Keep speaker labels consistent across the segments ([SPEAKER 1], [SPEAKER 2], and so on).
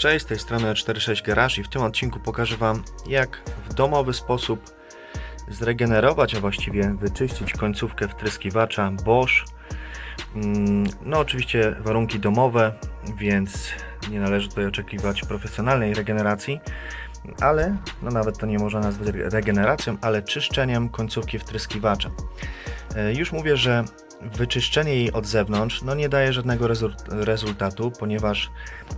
[SPEAKER 1] Cześć, z tej strony 46 Garage i w tym odcinku pokażę Wam jak w domowy sposób zregenerować, a właściwie wyczyścić końcówkę wtryskiwacza Bosch. Mm, No oczywiście warunki domowe, więc nie należy tutaj oczekiwać profesjonalnej regeneracji, ale no nawet to nie można nazwać regeneracją, ale czyszczeniem końcówki wtryskiwacza. E, Już mówię, że wyczyszczenie jej od zewnątrz no nie daje żadnego rezult- rezultatu, ponieważ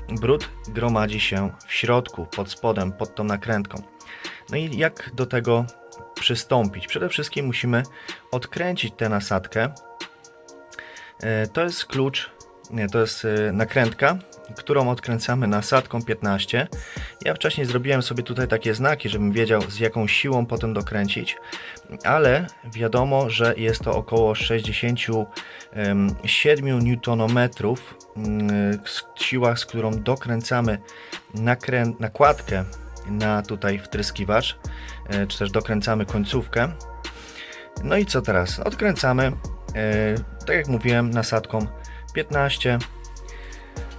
[SPEAKER 1] brud gromadzi się w środku, pod spodem, pod tą nakrętką. No i jak do tego przystąpić? Przede wszystkim musimy odkręcić tę nasadkę. E, To jest klucz, nie, to jest e, nakrętka, którą odkręcamy nasadką 15. Ja wcześniej zrobiłem sobie tutaj takie znaki, żebym wiedział z jaką siłą potem dokręcić, ale wiadomo, że jest to około 67 Nm siła, z którą dokręcamy nakrę- nakładkę na tutaj wtryskiwacz, e, czy też dokręcamy końcówkę. No i co teraz? Odkręcamy, e, tak jak mówiłem, nasadką 15.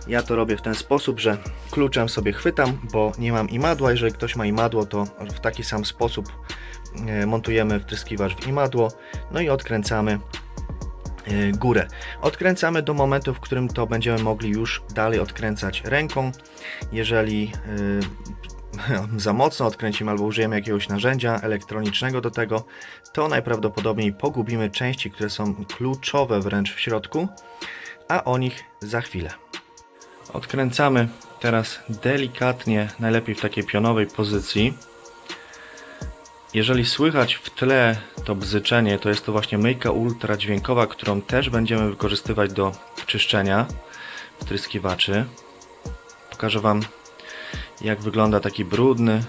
[SPEAKER 1] Ja to robię w ten sposób, że kluczem sobie chwytam, bo nie mam imadła. Jeżeli ktoś ma imadło, to w taki sam sposób e, montujemy wtryskiwacz w imadło. No i odkręcamy e, górę. Odkręcamy do momentu, w którym to będziemy mogli już dalej odkręcać ręką. Jeżeli e, za mocno odkręcimy albo użyjemy jakiegoś narzędzia elektronicznego do tego, to najprawdopodobniej pogubimy części, które są kluczowe wręcz w środku, a o nich za chwilę. Odkręcamy teraz delikatnie, najlepiej w takiej pionowej pozycji. Jeżeli słychać w tle to bzyczenie, to jest to właśnie myjka ultradźwiękowa, którą też będziemy wykorzystywać do czyszczenia wtryskiwaczy. Pokażę Wam jak wygląda taki brudny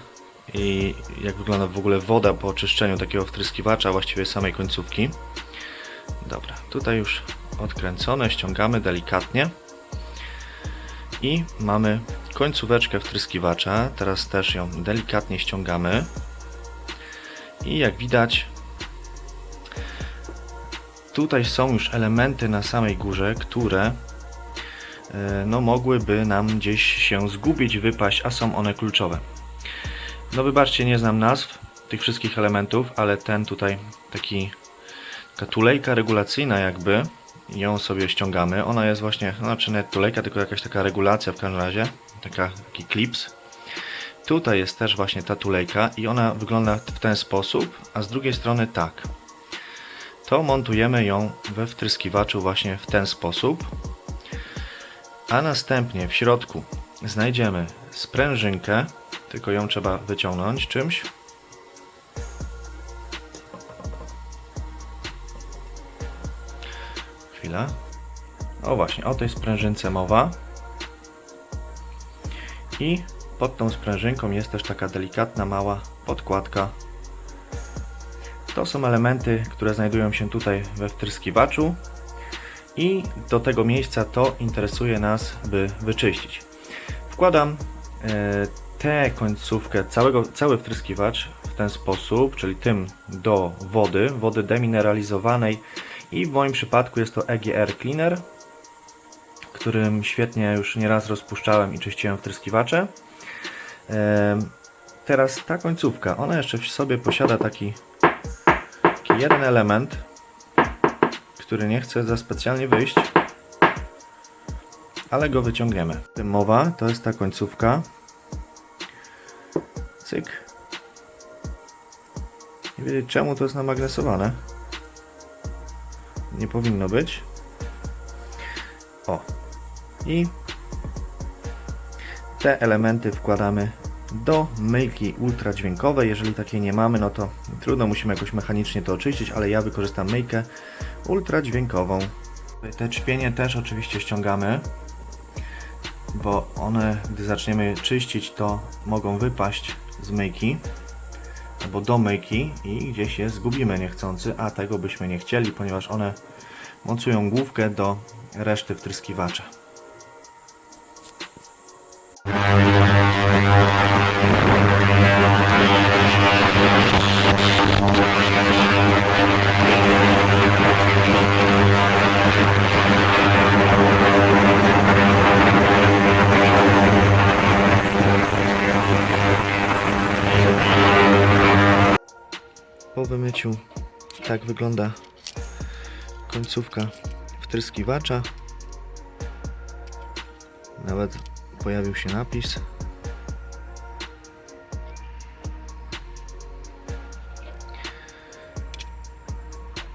[SPEAKER 1] i jak wygląda w ogóle woda po oczyszczeniu takiego wtryskiwacza, właściwie samej końcówki. Dobra, tutaj już odkręcone, ściągamy delikatnie i mamy końcóweczkę wtryskiwacza. Teraz też ją delikatnie ściągamy. I jak widać, tutaj są już elementy na samej górze, które e, no, mogłyby nam gdzieś się zgubić, wypaść, a są one kluczowe. No wybaczcie, nie znam nazw tych wszystkich elementów, ale ten tutaj taki taka tulejka regulacyjna jakby ją sobie ściągamy. Ona jest właśnie, no, znaczy nie tulejka, tylko jakaś taka regulacja w każdym razie, taka, taki clips. Tutaj jest też właśnie ta tulejka i ona wygląda w ten sposób, a z drugiej strony tak. To montujemy ją we wtryskiwaczu właśnie w ten sposób, a następnie w środku znajdziemy sprężynkę, tylko ją trzeba wyciągnąć czymś. Chwila. O właśnie, o tej sprężynce mowa. I pod tą sprężynką jest też taka delikatna, mała podkładka. To są elementy, które znajdują się tutaj we wtryskiwaczu. I do tego miejsca to interesuje nas, by wyczyścić. Wkładam e, tę końcówkę, całego, cały wtryskiwacz w ten sposób, czyli tym do wody, wody demineralizowanej i w moim przypadku jest to EGR Cleaner, którym świetnie już nieraz rozpuszczałem i czyściłem wtryskiwacze. Teraz ta końcówka, ona jeszcze w sobie posiada taki, taki jeden element, który nie chce za specjalnie wyjść, ale go wyciągniemy. Tym mowa to jest ta końcówka. Cyk. Nie wiedzieć czemu to jest namagnesowane. Nie powinno być. O. I te elementy wkładamy do myjki ultradźwiękowej. Jeżeli takiej nie mamy, no to trudno, musimy jakoś mechanicznie to oczyścić, ale ja wykorzystam myjkę ultradźwiękową. Te czpienie też oczywiście ściągamy, bo one, gdy zaczniemy czyścić, to mogą wypaść z myjki albo do myjki i gdzieś je zgubimy niechcący, a tego byśmy nie chcieli, ponieważ one mocują główkę do reszty wtryskiwacza. Po wymyciu tak wygląda końcówka wtryskiwacza. Nawet pojawił się napis.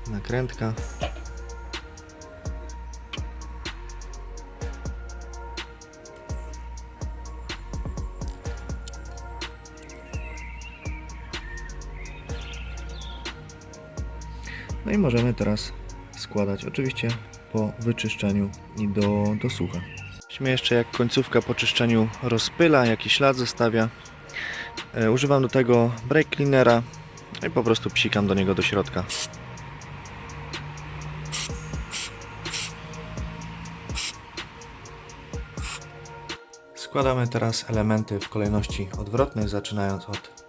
[SPEAKER 1] Nakrętka. No i możemy teraz składać, oczywiście po wyczyszczeniu i do, do sucha. Weźmy jeszcze jak końcówka po czyszczeniu rozpyla, jakiś ślad zostawia. E, używam do tego brake cleanera no i po prostu psikam do niego do środka. Składamy teraz elementy w kolejności odwrotnej, zaczynając od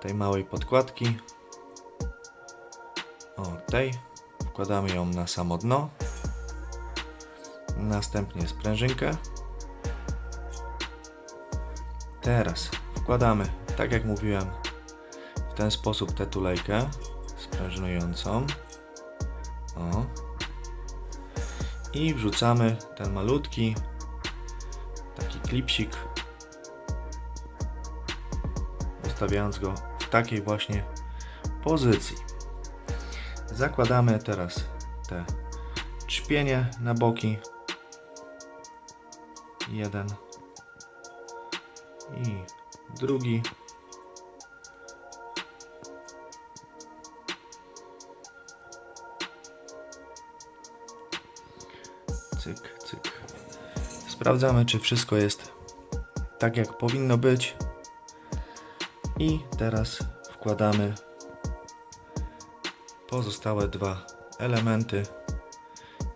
[SPEAKER 1] tej małej podkładki. Tej. Wkładamy ją na samo dno. Następnie sprężynkę. Teraz wkładamy, tak jak mówiłem, w ten sposób tę tulejkę sprężynującą. O. I wrzucamy ten malutki taki klipsik ustawiając go w takiej właśnie pozycji. Zakładamy teraz te trzpienie na boki. Jeden i drugi. Cyk, cyk. Sprawdzamy, czy wszystko jest tak, jak powinno być. I teraz wkładamy pozostałe dwa elementy.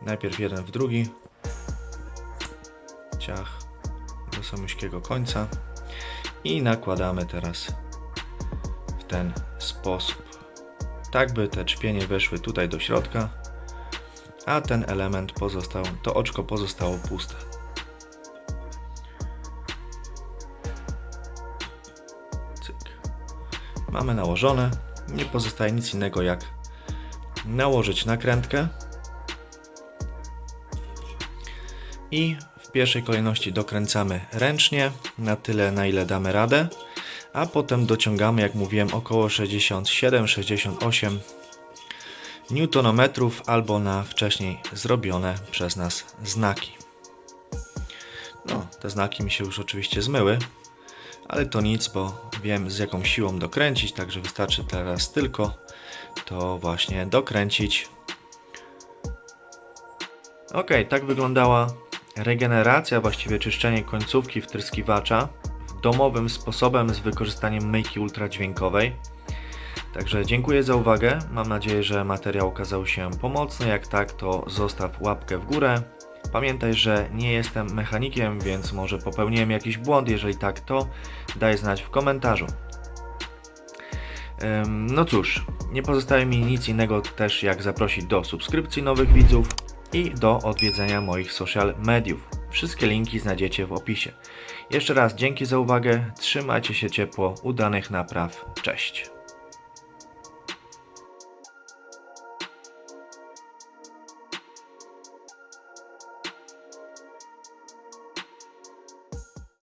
[SPEAKER 1] Najpierw jeden w drugi. Ciach do samiuśkiego końca. I nakładamy teraz w ten sposób. Tak by te czpienie weszły tutaj do środka, a ten element pozostał, to oczko pozostało puste. Cyk. Mamy nałożone. Nie pozostaje nic innego jak nałożyć nakrętkę i w pierwszej kolejności dokręcamy ręcznie na tyle na ile damy radę, a potem dociągamy jak mówiłem około 67-68 newtonometrów albo na wcześniej zrobione przez nas znaki. No, te znaki mi się już oczywiście zmyły, ale to nic, bo wiem z jaką siłą dokręcić, także wystarczy teraz tylko to właśnie dokręcić. Ok, tak wyglądała regeneracja, właściwie czyszczenie końcówki wtryskiwacza domowym sposobem z wykorzystaniem myjki ultradźwiękowej. Także dziękuję za uwagę. Mam nadzieję, że materiał okazał się pomocny. Jak tak, to zostaw łapkę w górę. Pamiętaj, że nie jestem mechanikiem, więc może popełniłem jakiś błąd. Jeżeli tak, to daj znać w komentarzu. No cóż, nie pozostaje mi nic innego też jak zaprosić do subskrypcji nowych widzów i do odwiedzenia moich social mediów. Wszystkie linki znajdziecie w opisie. Jeszcze raz dzięki za uwagę, trzymajcie się ciepło, udanych napraw, cześć.